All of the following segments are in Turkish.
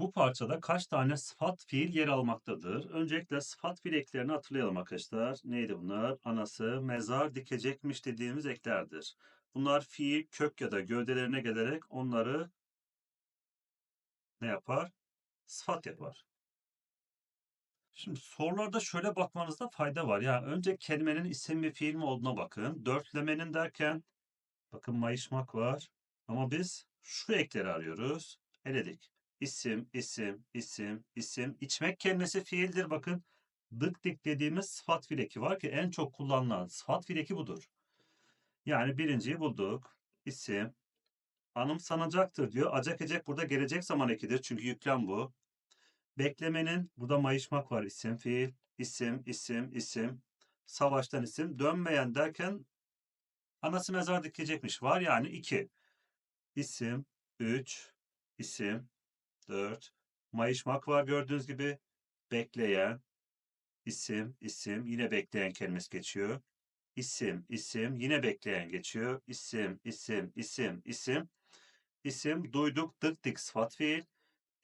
Bu parçada kaç tane sıfat fiil yer almaktadır? Öncelikle sıfat fiil eklerini hatırlayalım arkadaşlar. Neydi bunlar? Anası mezar dikecekmiş dediğimiz eklerdir. Bunlar fiil kök ya da gövdelerine gelerek onları ne yapar? Sıfat yapar. Şimdi sorularda şöyle bakmanızda fayda var. Yani önce kelimenin isim mi fiil mi olduğuna bakın. Dörtlemenin derken bakın mayışmak var. Ama biz şu ekleri arıyoruz. Eledik. İsim, isim, isim, isim. İçmek kelimesi fiildir. Bakın dık dik dediğimiz sıfat fiil eki var ki en çok kullanılan sıfat fiil eki budur. Yani birinciyi bulduk. İsim. Anımsanacaktır diyor. Acak burada gelecek zaman ekidir. Çünkü yüklem bu. Beklemenin burada mayışmak var. isim, fiil, isim, isim, isim. Savaştan isim. Dönmeyen derken anası mezar dikecekmiş. Var yani iki. İsim, üç, isim, dört. Mayışmak var gördüğünüz gibi. Bekleyen, isim, isim. Yine bekleyen kelimesi geçiyor. İsim, isim. Yine bekleyen geçiyor. İsim, isim, isim, isim. İsim, duyduk, dık dik sıfat fiil.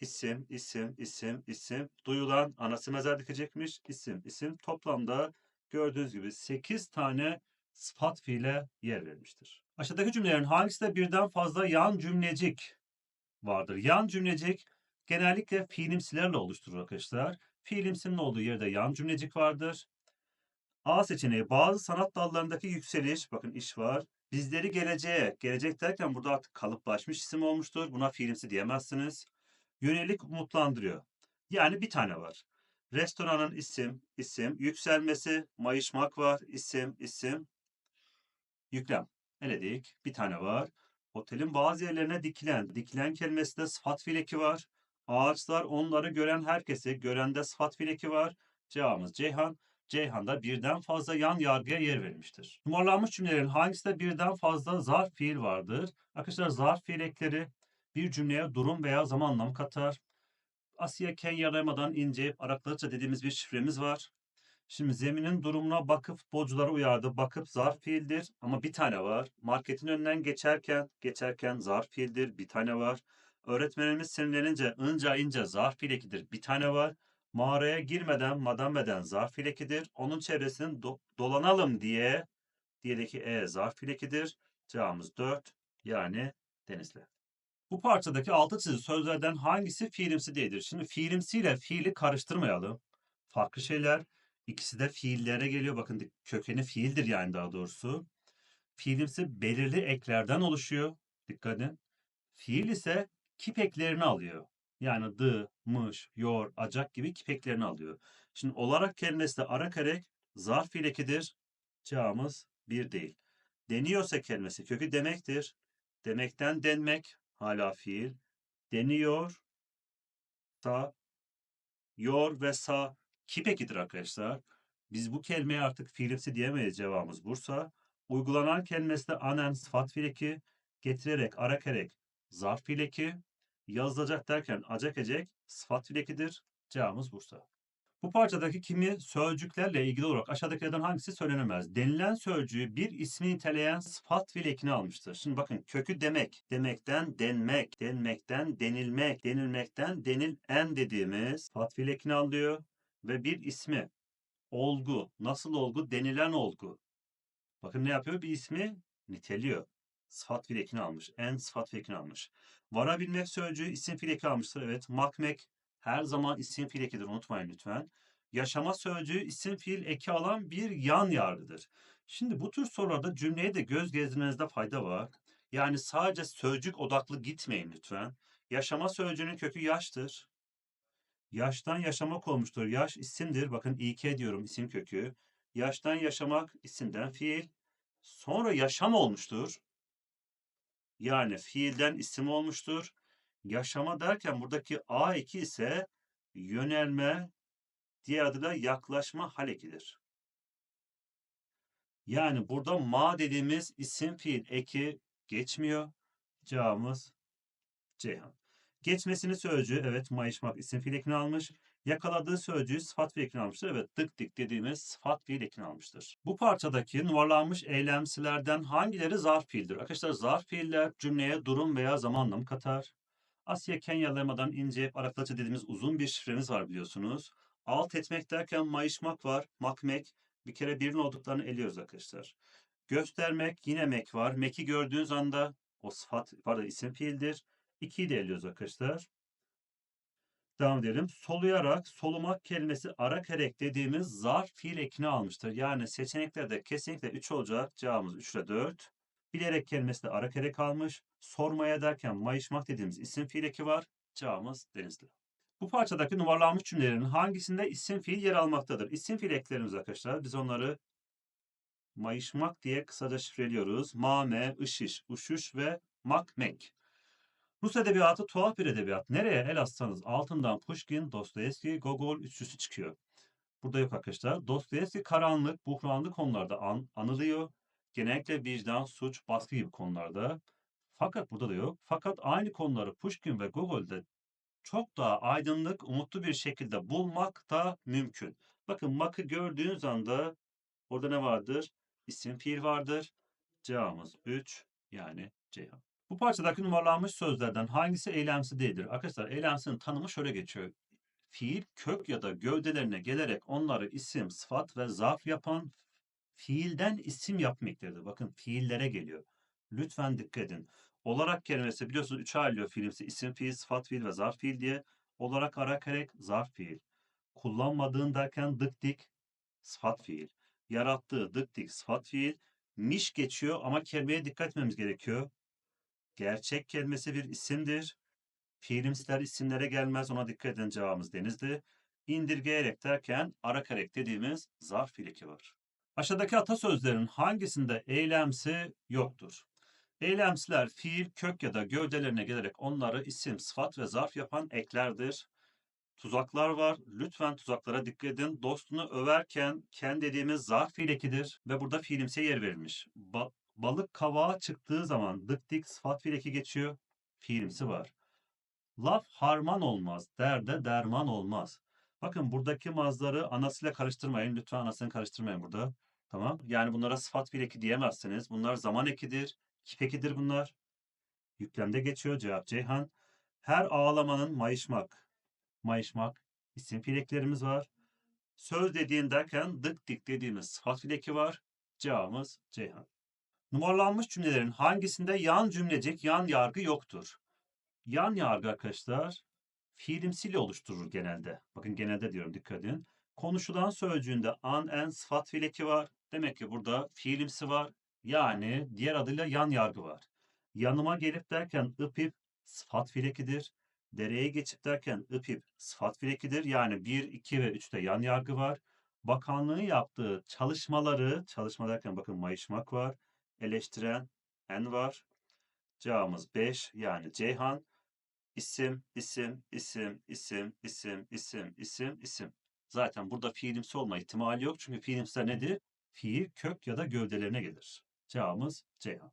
İsim, isim, isim, isim. Duyulan anası mezar dikecekmiş. İsim, isim. Toplamda gördüğünüz gibi 8 tane sıfat fiile yer verilmiştir. Aşağıdaki cümlelerin hangisinde birden fazla yan cümlecik vardır? Yan cümlecik genellikle fiilimsilerle oluşturur arkadaşlar. Fiilimsinin olduğu yerde yan cümlecik vardır. A seçeneği bazı sanat dallarındaki yükseliş, bakın iş var. Bizleri geleceğe, gelecek derken burada artık kalıplaşmış isim olmuştur. Buna fiilimsi diyemezsiniz. Yönelik umutlandırıyor. Yani bir tane var. Restoranın isim, isim, yükselmesi, mayışmak var, isim, isim, yüklem. Eledik. Bir tane var. Otelin bazı yerlerine dikilen, dikilen kelimesinde sıfat fiil var. Ağaçlar onları gören herkesi, görende sıfat fiil eki var. Cevabımız Ceyhan. Ceyhan'da birden fazla yan yargıya yer verilmiştir. Numaralanmış cümlelerin hangisinde birden fazla zarf fiil vardır? Arkadaşlar zarf fiil ekleri bir cümleye durum veya zaman anlamı katar. Asya Ken yaramadan ince Araklıca dediğimiz bir şifremiz var. Şimdi zeminin durumuna bakıp futbolcuları uyardı. Bakıp zarf fiildir ama bir tane var. Marketin önünden geçerken, geçerken zarf fiildir. Bir tane var. Öğretmenimiz sinirlenince ınca ince zarf fiil ekidir. Bir tane var. Mağaraya girmeden madam eden zarf fiil ekidir. Onun çevresinin do- dolanalım diye diyedeki e zarf fiil ekidir. Cevabımız 4 yani Denizli. Bu parçadaki altı çizili sözlerden hangisi fiilimsi değildir? Şimdi fiilimsiyle fiili karıştırmayalım. Farklı şeyler. İkisi de fiillere geliyor. Bakın kökeni fiildir yani daha doğrusu. Fiilimsi belirli eklerden oluşuyor. Dikkat edin. Fiil ise kip eklerini alıyor. Yani dı, mış, yor, acak gibi kip eklerini alıyor. Şimdi olarak kelimesi de ara kerek zarf fiil ekidir. Cevabımız bir değil. Deniyorsa kelimesi kökü demektir. Demekten denmek hala fiil. Deniyor, sa, yor ve sa kip ekidir arkadaşlar. Biz bu kelimeye artık fiilimsi diyemeyiz cevabımız Bursa. Uygulanan kelimesi de anen sıfat fiil eki, getirerek, ara kerek zarf fiil eki, yazılacak derken acak sıfat fiil ekidir. Cevabımız Bursa. Bu parçadaki kimi sözcüklerle ilgili olarak aşağıdakilerden hangisi söylenemez? Denilen sözcüğü bir ismi niteleyen sıfat fiil ekini almıştır. Şimdi bakın kökü demek, demekten denmek, denmekten denilmek, denilmekten denilen dediğimiz sıfat fiil ekini alıyor ve bir ismi olgu, nasıl olgu? Denilen olgu. Bakın ne yapıyor? Bir ismi niteliyor. Sıfat fiil ekini almış. En sıfat fiil ekini almış. Varabilmek sözcüğü isim fiil eki almıştır. Evet. Makmek her zaman isim fiil ekidir. Unutmayın lütfen. Yaşama sözcüğü isim fiil eki alan bir yan yargıdır. Şimdi bu tür sorularda cümleye de göz gezdirmenizde fayda var. Yani sadece sözcük odaklı gitmeyin lütfen. Yaşama sözcüğünün kökü yaştır. Yaştan yaşamak olmuştur. Yaş isimdir. Bakın İK diyorum isim kökü. Yaştan yaşamak isimden fiil. Sonra yaşam olmuştur. Yani fiilden isim olmuştur. Yaşama derken buradaki A2 ise yönelme, diğer adıyla yaklaşma hal ekidir. Yani burada ma dediğimiz isim fiil eki geçmiyor. Cevabımız Ceyhan. Geçmesini sözcüğü evet mayışmak isim fiil ekini almış. Yakaladığı sözcüğü sıfat fiil ekini almıştır. Evet dık dik dediğimiz sıfat fiil ekini almıştır. Bu parçadaki numaralanmış eylemsilerden hangileri zarf fiildir? Arkadaşlar zarf fiiller cümleye durum veya zaman anlamı katar. Asya Kenyalamadan ince Arapçaca dediğimiz uzun bir şifremiz var biliyorsunuz. Alt etmek derken mayışmak var. Makmek. Bir kere birinin olduklarını eliyoruz arkadaşlar. Göstermek yine mek var. Meki gördüğünüz anda o sıfat pardon isim fiildir. İkiyi de eliyoruz arkadaşlar. Devam edelim. Soluyarak, solumak kelimesi arak erek dediğimiz zarf fiil ekini almıştır. Yani seçeneklerde kesinlikle 3 olacak. Cevabımız 3 ile 4. Bilerek kelimesi de erek almış. Sormaya derken mayışmak dediğimiz isim fiil eki var. Cevabımız denizli. Bu parçadaki numaralanmış cümlelerin hangisinde isim fiil yer almaktadır? İsim fiil eklerimiz arkadaşlar. Biz onları mayışmak diye kısaca şifreliyoruz. Mame, ışış, uşuş ve makmek. Rus edebiyatı tuhaf bir edebiyat. Nereye el atsanız altından Pushkin, Dostoyevski, Gogol üçlüsü çıkıyor. Burada yok arkadaşlar. Dostoyevski karanlık, buhranlı konularda an, anılıyor. Genellikle vicdan, suç, baskı gibi konularda. Fakat burada da yok. Fakat aynı konuları Pushkin ve Gogol'de çok daha aydınlık, umutlu bir şekilde bulmak da mümkün. Bakın makı gördüğünüz anda orada ne vardır? İsim fiil vardır. Cevabımız 3 yani Ceyhan. Bu parçadaki numaralanmış sözlerden hangisi eylemsi değildir? Arkadaşlar eylemsinin tanımı şöyle geçiyor. Fiil kök ya da gövdelerine gelerek onları isim, sıfat ve zarf yapan fiilden isim yapmaktır. Bakın fiillere geliyor. Lütfen dikkat edin. Olarak kelimesi biliyorsunuz üçe ayrılıyor fiilimsi. isim fiil, sıfat fiil ve zarf fiil diye. Olarak arakerek zarf fiil. Kullanmadığın derken dık dik sıfat fiil. Yarattığı dık dik sıfat fiil. Miş geçiyor ama kelimeye dikkat etmemiz gerekiyor. Gerçek kelimesi bir isimdir. Fiilimsiler isimlere gelmez ona dikkat edin cevabımız denizdi. İndirgeyerek derken arakerek dediğimiz zarf fiiliki var. Aşağıdaki atasözlerin hangisinde eylemsi yoktur? Eylemsiler fiil, kök ya da gövdelerine gelerek onları isim, sıfat ve zarf yapan eklerdir. Tuzaklar var. Lütfen tuzaklara dikkat edin. Dostunu överken ken dediğimiz zarf fiil ekidir ve burada fiilimsiye yer verilmiş. Ba balık kavağa çıktığı zaman dık dik sıfat fiil eki geçiyor. Fiilimsi var. Laf harman olmaz, derde derman olmaz. Bakın buradaki mazları anasıyla karıştırmayın. Lütfen anasını karıştırmayın burada. Tamam. Yani bunlara sıfat fiil eki diyemezsiniz. Bunlar zaman ekidir. Kip ekidir bunlar. Yüklemde geçiyor. Cevap Ceyhan. Her ağlamanın mayışmak. Mayışmak. isim fiil eklerimiz var. Söz dediğin derken dık dik dediğimiz sıfat fiil eki var. Cevabımız Ceyhan. Numaralanmış cümlelerin hangisinde yan cümlecik, yan yargı yoktur? Yan yargı arkadaşlar fiilimsiyle oluşturur genelde. Bakın genelde diyorum dikkat edin. Konuşulan sözcüğünde an, en, sıfat fiil eki var. Demek ki burada fiilimsi var. Yani diğer adıyla yan yargı var. Yanıma gelip derken ıpip sıfat fiil ekidir. Dereye geçip derken ıpip sıfat fiil ekidir. Yani 1, 2 ve 3'te yan yargı var. Bakanlığın yaptığı çalışmaları, çalışma derken bakın mayışmak var. Eleştiren en var. Cevabımız 5 yani Ceyhan. İsim, isim, isim, isim, isim, isim, isim, isim. Zaten burada fiilimsi olma ihtimali yok. Çünkü fiilimsiler nedir? Fiil kök ya da gövdelerine gelir. Cevabımız Ceyhan.